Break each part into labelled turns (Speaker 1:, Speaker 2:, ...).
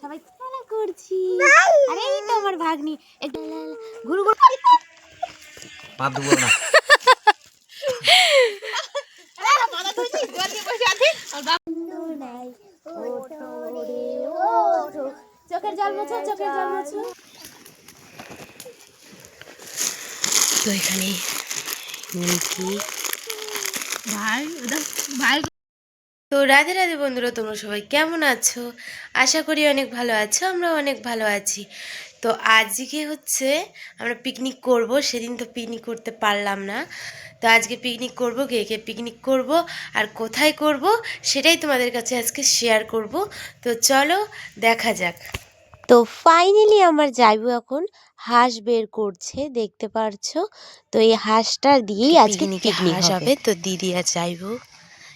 Speaker 1: সবাই খেলা করছি। আরে এই তো আমার ভাগ্নি। একটু ঘুরু ঘুরু
Speaker 2: পা দেবো না।
Speaker 1: চোখের জল মোছো চোখের জল মোছো। তো এখানে নিকি ভাই ভাই তো রাধে রাধে বন্ধুরা, তোমরা সবাই কেমন আছো? আশা করি অনেক ভালো আছো আমরা অনেক ভালো আছি। তো আজকে হচ্ছে আমরা পিকনিক করব, সেদিন তো পিকনিক করতে পারলাম না। তো আজকে পিকনিক করব, কে কে পিকনিক করব আর কোথায় করব, সেটাই তোমাদের কাছে আজকে শেয়ার করব। তো চলো, দেখা যাক। তো ফাইনালি আমার যাইবো এখন হাঁস বের করছে দেখতে পারছ? তো এই হাঁসটা দিয়েই আজকে পিকনিক হবে। তো দিদি আর যাইবো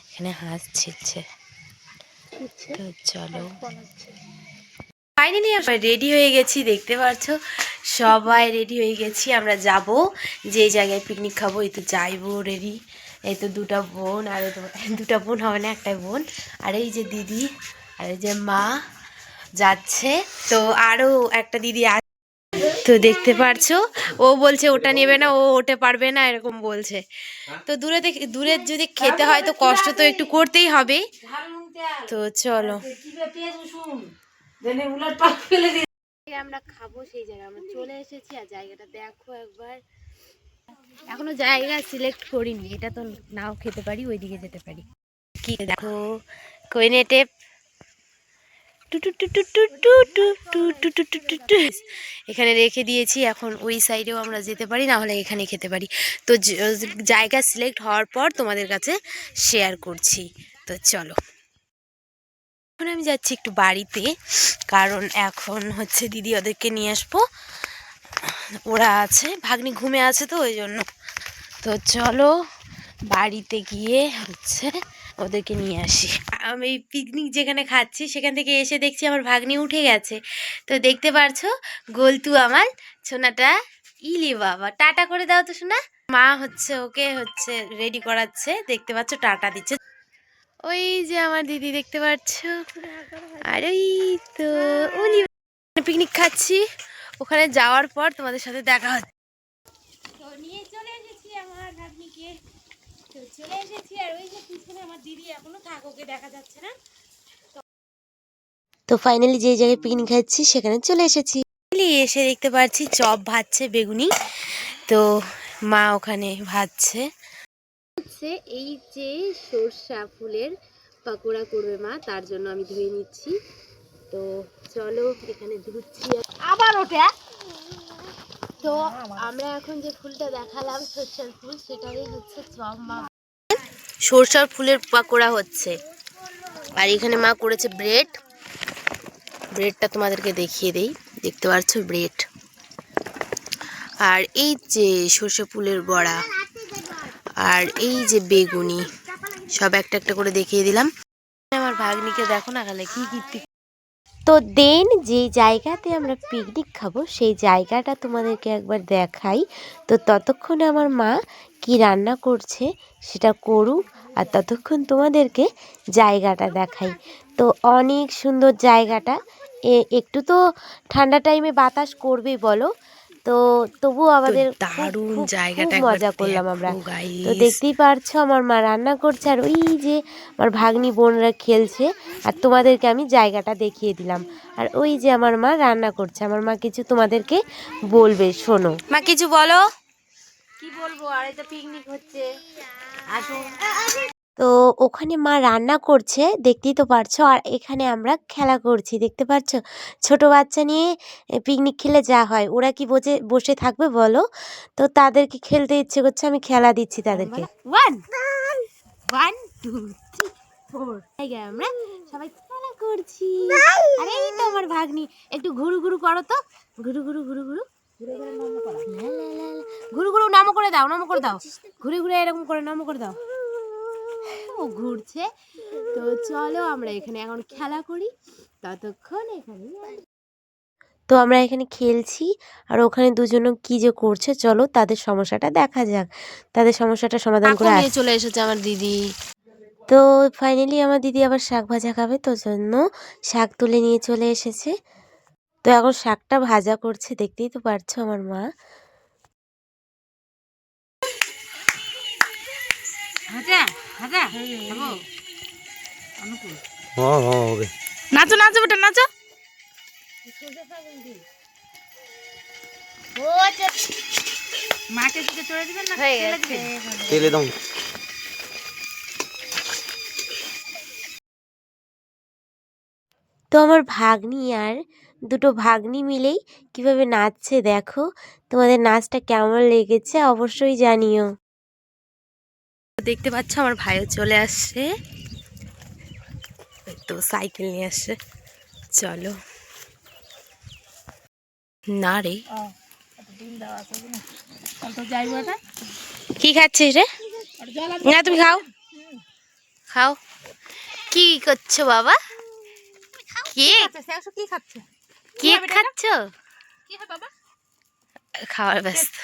Speaker 1: এখানে হাঁস ছিলছে তো চলো। ফাইনালি আমরা রেডি হয়ে গেছি দেখতে পাচ্ছো সবাই রেডি হয়ে গেছি আমরা যাব। যে জায়গায় পিকনিক খাব এই তো যাইবো রেডি এই তো দুটা বোন আর এই তো দুটা বোন হবে না একটা বোন। আর এই যে দিদি আর এই যে মা। যাচ্ছে। তো আরও একটা দিদি তো দেখতে পারছ? ও বলছে, ওটা নেবে না, ও ওঠে পারবে না, এরকম বলছে। তো দূরে থেকে দূরে যদি খেতে হয় তো কষ্ট তো একটু করতেই হবে। তো চলো। আমরা খাব সেই জায়গায়, আমরা চলে এসেছি আর জায়গাটা দেখো একবার। এখনও জায়গা সিলেক্ট করিনি, এটা তো নাও খেতে পারি, ওইদিকে যেতে পারি। কি দেখো কইনে এখানে রেখে দিয়েছি, এখন ওই সাইডেও আমরা যেতে পারি, না হলে এখানে খেতে পারি। তো জায়গা সিলেক্ট হওয়ার পর তোমাদের কাছে শেয়ার করছি। তো চলো। এখন আমি যাচ্ছি একটু বাড়িতে, কারণ এখন হচ্ছে দিদি ওদেরকে নিয়ে আসব। ওরা আছে, ভাগ্নি ঘুমে আছে তো ওই জন্য। তো চলো, বাড়িতে গিয়ে হচ্ছে ওদেরকে নিয়ে আসি। আমি এই পিকনিক যেখানে খাচ্ছি, সেখান থেকে এসে দেখছি আমার ভাগ্নি উঠে গেছে। তো দেখতে পারছ, গোলতু আমার, সোনাটা ইলি বাবা, টাটা করে দাও তো সোনা। মা হচ্ছে, ওকে হচ্ছে রেডি করাচ্ছে, দেখতে পাচ্ছ টাটা দিচ্ছে। ওই যে আমার দিদি, দেখতে পাচ্ছ? আর ওই তো পিকনিক খাচ্ছি। ওখানে যাওয়ার পর তোমাদের সাথে দেখা হচ্ছে তো নিয়ে চলে এসেছি আমার ভাগ্নিকে তো চলে এসেছি আর ওই যে পিছনে আমার দিদি এখনও থাক ওকে দেখা যাচ্ছে না। তো ফাইনালি যে জায়গায় পিকনিক খাচ্ছি সেখানে চলে এসেছি। এসে দেখতে পাচ্ছি চপ ভাজছে বেগুনি। তো মা ওখানে ভাজছে। হচ্ছে এই যে সর্ষা ফুলের পাকোড়া করবে মা তার জন্য আমি ধুয়ে নিচ্ছি। তো চলো এখানে ধুচ্ছি। আবার ওটা? তো আমরা এখন যে ফুলটা দেখালাম সর্ষার ফুল সেটারই হচ্ছে চপ মা সর্ষার ফুলের পাকোড়া হচ্ছে। আর এখানে মা করেছে ব্রেড। ব্রেডটা তোমাদেরকে দেখিয়ে দেই। দেখতে পাচ্ছ ব্রেড। আর এই যে সর্ষে ফুলের বড়া, আর এই যে বেগুনি, সব একটা একটা করে দেখিয়ে দিলাম। আমার ভাগ্নিকে দেখো না খালে কি কি তো দেন যে জায়গাতে আমরা পিকনিক খাব, সেই জায়গাটা তোমাদেরকে একবার দেখাই। তো ততক্ষণে আমার মা কি রান্না করছে সেটা করুক আর ততক্ষণ তোমাদেরকে জায়গাটা দেখাই। তো অনেক সুন্দর জায়গাটা। একটু তো ঠান্ডা টাইমে বাতাস করবেই বলো। তো তবুও আমাদের
Speaker 3: দারুণ
Speaker 1: খুব-
Speaker 3: জায়গাটা
Speaker 1: মজা করলাম আমরা। তো দেখতেই পারছ আমার মা রান্না করছে আর ওই যে আমার ভাগ্নি বোনরা খেলছে আর তোমাদেরকে আমি জায়গাটা দেখিয়ে দিলাম। আর ওই যে আমার মা রান্না করছে আমার মা কিছু তোমাদেরকে বলবে শোনো। মা কিছু বলো।
Speaker 3: কি বলব? আর এটা পিকনিক হচ্ছে। আসুন
Speaker 1: তো ওখানে মা রান্না করছে, দেখতেই তো পারছ। আর এখানে আমরা খেলা করছি, দেখতে পাচ্ছো ছোট বাচ্চা নিয়ে পিকনিক খেলে যা হয়। ওরা কি বসে বসে থাকবে বলো? তো তাদেরকে খেলতে ইচ্ছে করছে, আমি খেলা দিচ্ছি তাদেরকে। One one two three four আমরা সবাই খেলা করছি। আরে, এই আমার ভাগ্নি। একটু ঘুরু ঘুরু করো তো। ঘুরু ঘুরু ঘুরু ঘুরু। ঘুরু ঘুরু নামো করে দাও নামো করে দাও। ঘুরে ঘুরে এরকম করে নামো করে দাও। ও ঘুরছে। তো চলো আমরা এখানে এখন খেলা করি। ততক্ষণ এখানে তো আমরা এখানে খেলছি আর ওখানে দুজন কি যে করছে চলো তাদের সমস্যাটা দেখা যাক। তাদের সমস্যাটা সমাধান করে
Speaker 3: নিয়ে চলে এসেছে আমার দিদি।
Speaker 4: তো ফাইনালি আমার দিদি আবার শাক ভাজা খাবে তো জন্য শাক তুলে নিয়ে চলে এসেছে। তো এখন শাকটা ভাজা করছে দেখতেই তো পারছ আমার মা।
Speaker 3: হাজা খাব? অনুকূল
Speaker 2: হ্যাঁ হ্যাঁ হবে।
Speaker 3: নাচো নাচো বেটা নাচো। মাকে দিকে চড়ে দিবেন না দিবেন?
Speaker 2: তেলে দাও।
Speaker 4: তো আমার ভাগ্নি আর দুটো ভাগ্নি মিলেই কীভাবে নাচছে দেখো। তোমাদের নাচটা কেমন লেগেছে অবশ্যই জানিও। দেখতে পাচ্ছ আমার ভাইও চলে আসছে। তো সাইকেল নিয়ে আসছে। চলো। না রে। কি খাচ্ছিস রে? না তুমি খাও। খাও। কি করছ বাবা? কেক।
Speaker 3: কি খাচ্ছে?
Speaker 4: কেক খাচ্ছ?
Speaker 3: বাবা?
Speaker 4: খাওয়ার ব্যস্ত।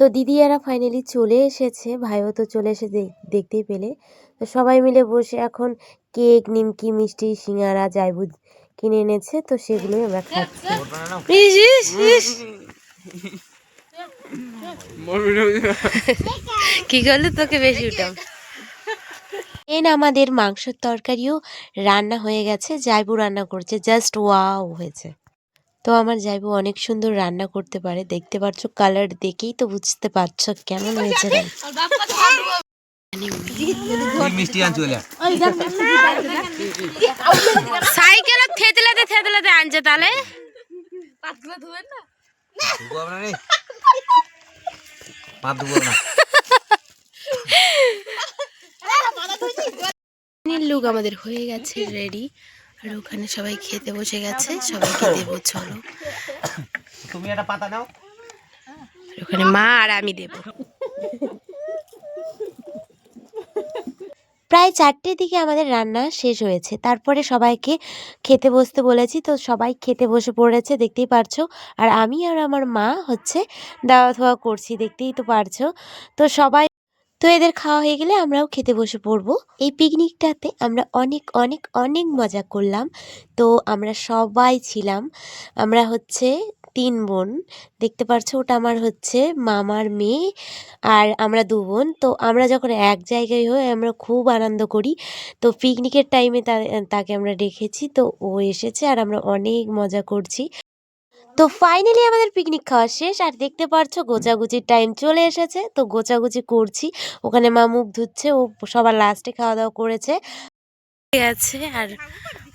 Speaker 4: তো দিদিয়ারা ফাইনালি চলে এসেছে। ভাইও তো চলে এসে দেখ- দেখতেই পেলে। তো সবাই মিলে বসে এখন কেক নিমকি মিষ্টি সিঙ্গারা যাইবু কিনে এনেছে। তো সেগুলোই আমরা খাচ্ছি। কি করলে তোকে বেশি উঠাম এন আমাদের মাংসের তরকারিও রান্না হয়ে গেছে। জাইবু রান্না করছে। জাস্ট ওয়াও হয়েছে। তো আমার জাইবু অনেক সুন্দর রান্না করতে পারে। দেখতে পাচ্ছ কালার দেখেই তো বুঝতে পারছ কেমন হয়েছে সাইকেল থেতলাতে থেতলাতে আনছে তাহলে।
Speaker 3: পাতলা ধুবেন না?
Speaker 2: ধুবো আমরা রে। পা ধুবো না।
Speaker 4: লুক আমাদের হয়ে গেছে রেডি আর ওখানে সবাই খেতে বসে গেছে সবাইকে দেবো চলো।
Speaker 2: তুমি একটা পাতা নাও
Speaker 4: ওখানে মা আর আমি দেব। প্রায় চারটের দিকে আমাদের রান্না শেষ হয়েছে। তারপরে সবাইকে খেতে বসতে বলেছি তো সবাই খেতে বসে পড়েছে দেখতেই পারছ। আর আমি আর আমার মা হচ্ছে দাওয়া ধোয়া করছি দেখতেই তো পারছ। তো সবাই তো এদের খাওয়া হয়ে গেলে আমরাও খেতে বসে পড়ব। এই পিকনিকটাতে আমরা অনেক অনেক অনেক মজা করলাম। তো আমরা সবাই ছিলাম। আমরা হচ্ছে তিন বোন। দেখতে পারছ, ওটা আমার হচ্ছে মামার মেয়ে আর আমরা দু বোন। তো আমরা যখন এক জায়গায় হই আমরা খুব আনন্দ করি। তো পিকনিকের টাইমে তাকে আমরা রেখেছি তো ও এসেছে আর আমরা অনেক মজা করছি। তো ফাইনালি আমাদের পিকনিক খাওয়া শেষ, আর দেখতে পারছ গোচাগুচির টাইম চলে এসেছে। তো গোচাগুচি করছি, ওখানে মা মুখ ধুচ্ছে, ও সবার লাস্টে খাওয়া দাওয়া করেছে। আছে, আর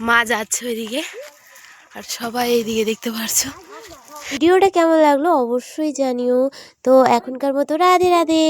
Speaker 4: মা যাচ্ছে ওইদিকে, আর সবাই এইদিকে দেখতে পারছ। ভিডিওটা কেমন লাগল অবশ্যই জানিও। তো এখনকার মতো রাধে রাধে।